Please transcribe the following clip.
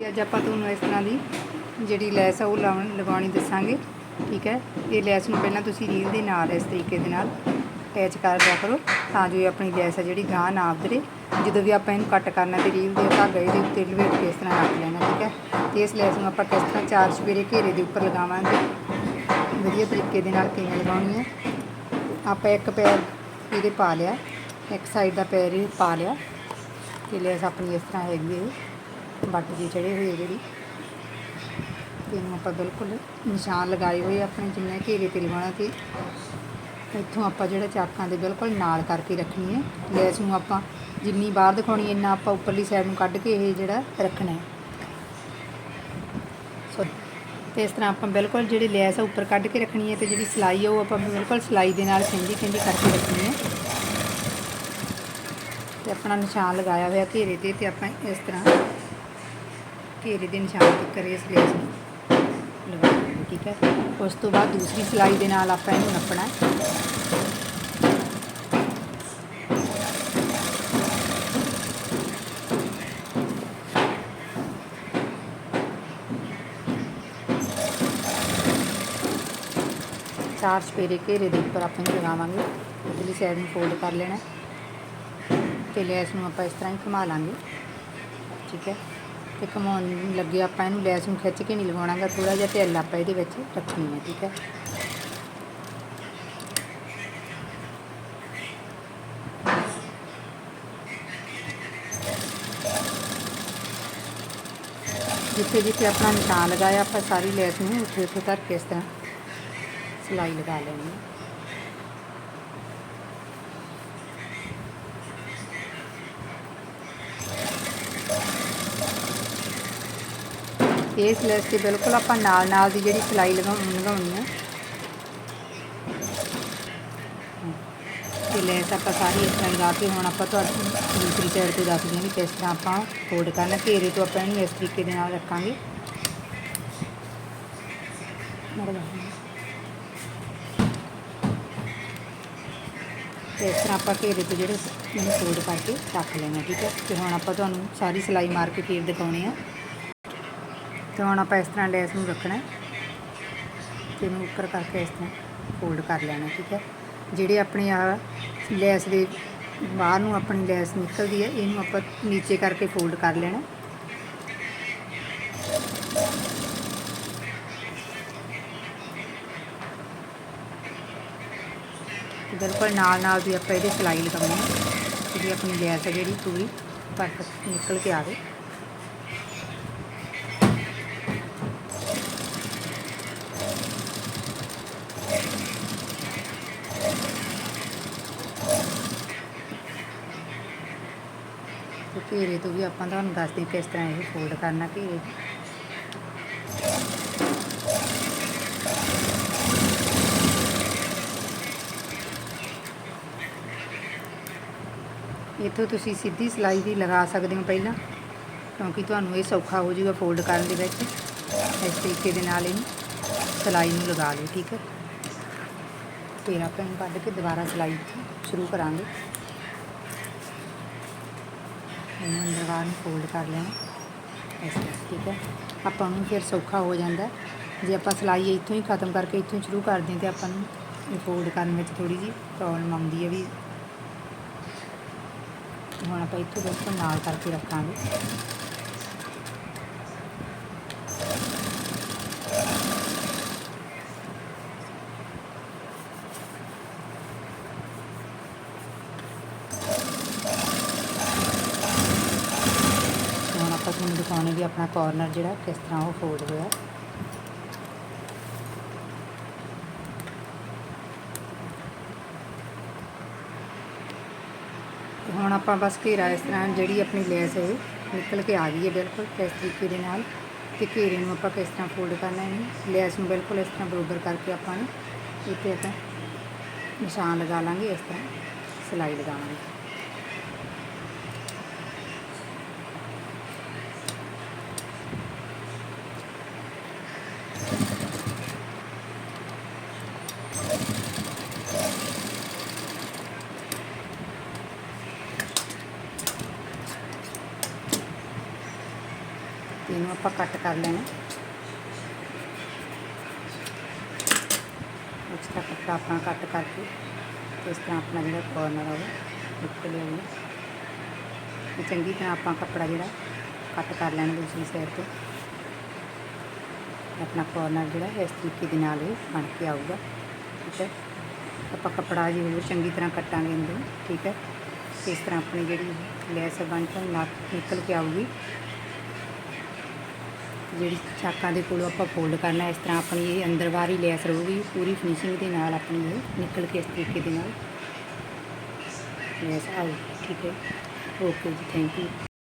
ਅੱਜ ਆਪਾਂ ਤੁਹਾਨੂੰ ਇਸ ਤਰ੍ਹਾਂ ਦੀ ਜਿਹੜੀ ਲੈਸ ਆ ਉਹ ਲਾਉਣ ਲਗਾਉਣੀ ਦੱਸਾਂਗੇ, ਠੀਕ ਹੈ? ਇਹ ਲੈਸ ਨੂੰ ਪਹਿਲਾਂ ਤੁਸੀਂ ਰੀਲ ਦੇ ਨਾਲ ਇਸ ਤਰੀਕੇ ਦੇ ਨਾਲ ਅਟੈਚ ਕਰ ਦਿਆ ਕਰੋ ਤਾਂ ਜੋ ਇਹ ਆਪਣੀ ਲੈਸ ਆ ਜਿਹੜੀ ਗਾਂ ਨਾ ਉਧਰੇ। ਜਦੋਂ ਵੀ ਆਪਾਂ ਇਹਨੂੰ ਕੱਟ ਕਰਨਾ ਤੇ ਰੀਲ ਦੇ ਧਾਗਾ ਇਹਦੇ ਉੱਤੇ ਲਵੇਟ ਕੇ ਇਸ ਤਰ੍ਹਾਂ ਰੱਖ ਲੈਣਾ, ਠੀਕ ਹੈ? ਤੇ ਇਸ ਲੈਸ ਨੂੰ ਆਪਾਂ ਕਿਸ ਤਰ੍ਹਾਂ ਚਾਰ ਸਵੇਰੇ ਘੇਰੇ ਦੇ ਉੱਪਰ ਲਗਾਵਾਂਗੇ। ਵਧੀਆ ਤਰੀਕੇ ਦੇ ਨਾਲ ਕਿਵੇਂ ਲਗਾਉਣੀ ਹੈ। ਆਪਾਂ ਇੱਕ ਪੈਰ ਇਹਦੇ ਪਾ ਲਿਆ, ਇੱਕ ਸਾਈਡ ਦਾ ਪੈਰ ਇਹ ਪਾ ਲਿਆ। ਤੇ ਲੈਸ ਆਪਣੀ ਇਸ ਤਰ੍ਹਾਂ ਹੈਗੀ ਹੈ। ਵੱਟ ਜੀ ਚੜੇ ਹੋਏ ਜਿਹੜੀ ਤੇ ਇਹਨੂੰ ਆਪਾਂ ਬਿਲਕੁਲ ਨਿਸ਼ਾਨ ਲਗਾਏ ਹੋਏ ਆਪਣੇ ਜਿੰਨੇ ਘੇਰੇ ਤੇ ਲਗਾਉਣਾ ਤੇ। ਇੱਥੋਂ ਆਪਾਂ ਜਿਹੜਾ ਚਾਕਾਂ ਦੇ ਬਿਲਕੁਲ ਨਾਲ ਕਰਕੇ ਰੱਖਣੀ ਹੈ। ਲੈਸ ਨੂੰ ਆਪਾਂ ਜਿੰਨੀ ਬਾਹਰ ਦਿਖਾਉਣੀ ਇੰਨਾ ਆਪਾਂ ਉੱਪਰਲੀ ਸਾਈਡ ਨੂੰ ਕੱਢ ਕੇ ਇਹ ਜਿਹੜਾ ਰੱਖਣਾ ਹੈ। ਸੋ ਤੇ ਇਸ ਤਰ੍ਹਾਂ ਆਪਾਂ ਬਿਲਕੁਲ ਜਿਹੜੀ ਲੈਸ ਆ ਉੱਪਰ ਕੱਢ ਕੇ ਰੱਖਣੀ ਹੈ ਤੇ ਜਿਹੜੀ ਸਲਾਈ ਆ ਉਹ ਆਪਾਂ ਬਿਲਕੁਲ ਸਲਾਈ ਦੇ ਨਾਲ ਸਿੰਜੀ ਸਿੰਜੀ ਕਰਕੇ ਰੱਖਣੀ ਹੈ। ਤੇ ਆਪਣਾ ਨਿਸ਼ਾਨ ਲਗਾਇਆ ਹੋਇਆ ਘੇਰੇ ਤੇ ਤੇ ਆਪਾਂ ਇਸ ਤਰ੍ਹਾਂ ਘੇਰੇ ਦੇ ਨਿਸ਼ਾਨ ਤੇ ਕਰੇ ਇਸ ਲੈਸ ਨੂੰ ਲਗਾਉਣਾ ਠੀਕ ਹੈ? ਉਸ ਤੋਂ ਬਾਅਦ ਦੂਸਰੀ ਸਿਲਾਈ ਦੇ ਨਾਲ ਆਪਾਂ ਇਹਨੂੰ ਨੱਪਣਾ ਚਾਰ ਸਪੇਰੇ ਘੇਰੇ ਦੇ ਉੱਪਰ ਆਪਾਂ ਇਹਨੂੰ ਲਗਾਵਾਂਗੇ। ਉਧਰਲੀ ਸਾਈਡ ਨੂੰ ਫੋਲਡ ਕਰ ਲੈਣਾ ਹੈ। ਤੇ ਲੈਸ ਨੂੰ ਆਪਾਂ ਇਸ ਤਰ੍ਹਾਂ ਹੀ ਘੁਮਾ ਲਾਂਗੇ। ਠੀਕ ਹੈ? ਤੇ ਘੁਮਾਉਣ ਲੱਗੇ ਆਪਾਂ ਇਹਨੂੰ ਲੈਸ ਨੂੰ ਖਿੱਚ ਕੇ ਨਹੀਂ ਲਗਾਉਣਾਗਾ ਥੋੜਾ ਜਿਹਾ ਢਿੱਲ ਆਪਾਂ ਇਹਦੇ ਵਿੱਚ ਰੱਖਣੀ ਹੈ, ਠੀਕ ਹੈ। ਜਿੱਥੇ ਜਿੱਥੇ ਆਪਣਾ ਨਿਸ਼ਾਨ ਲਗਾਇਆ, ਆਪਾਂ ਸਾਰੀ ਲੈਸ ਨੂੰ ਉੱਥੇ ਉੱਥੇ ਧਰ ਕੇ ਇਸ ਤਰ੍ਹਾਂ ਸਿਲਾਈ ਲਗਾ ਲੈਣੀ ਹੈ। ਇਹ ਲੈਸ ਤੇ ਬਿਲਕੁਲ ਆਪਾਂ ਨਾਲ ਨਾਲ ਦੀ ਜਿਹੜੀ ਸਿਲਾਈ ਲਗਾਉਣੀ ਲਗਾਉਣੀ ਹੈ ਤੇ ਲੈਸ ਆਪਾਂ ਸਾਰੀ ਇਸ ਤਰ੍ਹਾਂ ਲਗਾ ਕੇ ਹੁਣ ਆਪਾਂ ਤੁਹਾਨੂੰ ਦੂਸਰੀ ਸਾਈਡ ਤੇ ਦੱਸਦੇ ਹਾਂ ਵੀ ਕਿਸ ਤਰ੍ਹਾਂ ਆਪਾਂ ਫੋਲਡ ਕਰਨਾ, ਘੇਰੇ ਤੋਂ ਆਪਾਂ ਇਹਨੂੰ ਇਸ ਤਰੀਕੇ ਦੇ ਨਾਲ ਰੱਖਾਂਗੇ। ਤੇ ਇਸ ਤਰ੍ਹਾਂ ਆਪਾਂ ਘੇਰੇ ਤੋਂ ਜਿਹੜੇ ਇਹਨੂੰ ਫੋਲਡ ਕਰਕੇ ਰੱਖ ਲੈਣਾ, ਠੀਕ ਹੈ ਤੇ ਹੁਣ ਆਪਾਂ ਤੁਹਾਨੂੰ ਸਾਰੀ ਸਿਲਾਈ ਮਾਰ ਕੇ ਫੇਰ ਦਿਖਾਉਣੇ ਆ। ਤੇ ਹੁਣ ਆਪਾਂ ਇਸ ਤਰ੍ਹਾਂ ਲੈਸ ਨੂੰ ਰੱਖਣਾ ਹੈ। ਤੇ ਇਹਨੂੰ ਉੱਪਰ ਕਰਕੇ ਇਸ ਤਰ੍ਹਾਂ ਫੋਲਡ ਕਰ ਲੈਣਾ, ਠੀਕ ਹੈ। ਜਿਹੜੇ ਆਪਣੇ ਆ ਲੈਸ ਦੇ ਬਾਹਰ ਨੂੰ ਆਪਣੀ ਲੈਸ ਨਿਕਲਦੀ ਹੈ, ਇਹਨੂੰ ਆਪਾਂ ਨੀਚੇ ਕਰਕੇ ਫੋਲਡ ਕਰ ਲੈਣਾ। ਬਿਲਕੁਲ ਨਾਲ ਨਾਲ ਦੀ ਆਪਾਂ ਇਹਦੇ ਸਿਲਾਈ ਲਗਾਉਣੀ ਹੈ। ਜਿਹੜੀ ਆਪਣੀ ਲੈਸ ਹੈ ਜਿਹੜੀ ਪੂਰੀ ਪਰਫੈਕਟ ਨਿਕਲ ਕੇ ਆਵੇ। ਘੇਰੇ ਤੋਂ ਵੀ ਆਪਾਂ ਤੁਹਾਨੂੰ ਦੱਸਦੇ ਕਿਸ ਤਰ੍ਹਾਂ ਇਹ ਫੋਲਡ ਕਰਨਾ ਘੇਰੇ। ਇੱਥੋਂ ਤੁਸੀਂ ਸਿੱਧੀ ਸਿਲਾਈ ਵੀ ਲਗਾ ਸਕਦੇ ਹੋ ਪਹਿਲਾਂ, ਕਿਉਂਕਿ ਤੁਹਾਨੂੰ ਇਹ ਸੌਖਾ ਹੋ ਜਾਊਗਾ ਫੋਲਡ ਕਰਨ ਦੇ ਵਿੱਚ। ਇਸ ਤਰੀਕੇ ਦੇ ਨਾਲ ਇਹਨੂੰ ਸਿਲਾਈ ਨੂੰ ਲਗਾ ਲਓ, ਠੀਕ ਹੈ। ਫਿਰ ਆਪਾਂ ਇਹਨੂੰ ਕੱਢ ਕੇ ਦੁਬਾਰਾ ਸਿਲਾਈ ਸ਼ੁਰੂ ਕਰਾਂਗੇ। ਇਹਨੂੰ ਅੰਦਰ ਬਾਹਰ ਨੂੰ ਫੋਲਡ ਕਰ ਲੈਣਾ। ਇਸ ਤਰ੍ਹਾਂ, ਠੀਕ ਹੈ? ਆਪਾਂ ਨੂੰ ਫਿਰ ਸੌਖਾ ਹੋ ਜਾਂਦਾ ਜੇ ਆਪਾਂ ਸਿਲਾਈ ਇੱਥੋਂ ਹੀ ਖਤਮ ਕਰਕੇ ਇੱਥੋਂ ਸ਼ੁਰੂ ਕਰਦੇ ਹਾਂ ਤੇ ਆਪਾਂ ਨੂੰ ਇਹ ਫੋਲਡ ਕਰਨ ਵਿੱਚ ਥੋੜੀ ਜੀ ਪ੍ਰੋਬਲਮ ਆਉਂਦੀ ਹੈ ਵੀ ਹੁਣ ਆਪਾਂ ਇੱਥੋਂ ਬਿਲਕੁਲ ਨਾਲ ਕਰਕੇ ਰੱਖਾਂਗੇ ਤੇ ਹੁਣ ਆਪਾਂ ਤੁਹਾਨੂੰ ਦਿਖਾਉਣੇ ਵੀ ਆਪਣਾ ਕਾਰਨਰ ਜਿਹੜਾ ਕਿਸ ਤਰ੍ਹਾਂ ਉਹ ਫੋਲਡ ਹੋਇਆ। ਤੇ ਹੁਣ ਆਪਾਂ ਬਸ ਘੇਰਾ ਇਸ ਤਰ੍ਹਾਂ ਜਿਹੜੀ ਆਪਣੀ ਲੈਸ ਹੈ ਇਹ ਨਿਕਲ ਕੇ ਆ ਗਈ ਹੈ ਬਿਲਕੁਲ ਇਸ ਤਰੀਕੇ ਦੇ ਨਾਲ ਤੇ ਘੇਰੇ ਨੂੰ ਆਪਾਂ ਕਿਸ ਤਰ੍ਹਾਂ ਫੋਲਡ ਕਰਨਾ ਹੈ ਲੈਸ ਨੂੰ ਬਿਲਕੁਲ ਇਸ ਤਰ੍ਹਾਂ ਬਰੋਬਰ ਕਰਕੇ ਆਪਾਂ ਨੇ ਇੱਥੇ ਆਪਾਂ ਨਿਸ਼ਾਨ ਲਗਾ ਲਾਂਗੇ, ਇਸ ਤਰ੍ਹਾਂ ਸਿਲਾਈ ਲਗਾਵਾਂਗੇ। ਇਹਨੂੰ ਇਹਨੂੰ ਆਪਾਂ ਕੱਟ ਕਰ ਲੈਣਾ। ਇਸ ਤਰ੍ਹਾਂ ਕੱਪੜਾ ਆਪਣਾ ਕੱਟ ਕਰਕੇ ਤੇ ਇਸ ਤਰ੍ਹਾਂ ਆਪਣਾ ਜਿਹੜਾ ਕੋਰਨਰ ਆ ਉਹ ਨਿਕਲ ਆਉਣਾ ਇਹ ਚੰਗੀ ਤਰ੍ਹਾਂ ਆਪਾਂ ਕੱਪੜਾ ਜਿਹੜਾ ਕੱਟ ਕਰ ਲੈਣਾ ਦੂਸਰੀ ਸਾਈਡ ਤੋਂ। ਆਪਣਾ ਕੋਰਨਰ ਜਿਹੜਾ ਇਸ ਤਰੀਕੇ ਦੇ ਨਾਲ ਇਹ ਬਣ ਕੇ ਆਊਗਾ। ਠੀਕ ਹੈ? ਆਪਾਂ ਕੱਪੜਾ ਜੀ ਹੋਰ ਚੰਗੀ ਤਰ੍ਹਾਂ ਕੱਟਾਂਗੇ ਅੰਦਰ ਠੀਕ ਹੈ? ਇਸ ਤਰ੍ਹਾਂ ਆਪਣੀ ਜਿਹੜੀ ਲੈਸ ਬਣ ਕੇ ਨਾਲ ਨਿਕਲ ਕੇ ਆਊਗੀ। ਜਿਹੜੀ ਚਾਕਾਂ ਦੇ ਕੋਲੋਂ ਆਪਾਂ ਫੋਲਡ ਕਰਨਾ ਇਸ ਤਰ੍ਹਾਂ ਆਪਣੀ ਇਹ ਅੰਦਰ ਬਾਹਰ ਹੀ ਲੈਸ ਰਹੂਗੀ ਪੂਰੀ ਫਿਨਿਸ਼ਿੰਗ ਦੇ ਨਾਲ ਆਪਣੀ ਇਹ ਨਿਕਲ ਕੇ ਇਸ ਤਰੀਕੇ ਦੇ ਨਾਲ। ਲੈਸ ਆਊ ਠੀਕ ਹੈ। ਓਕੇ ਜੀ ਥੈਂਕ ਯੂ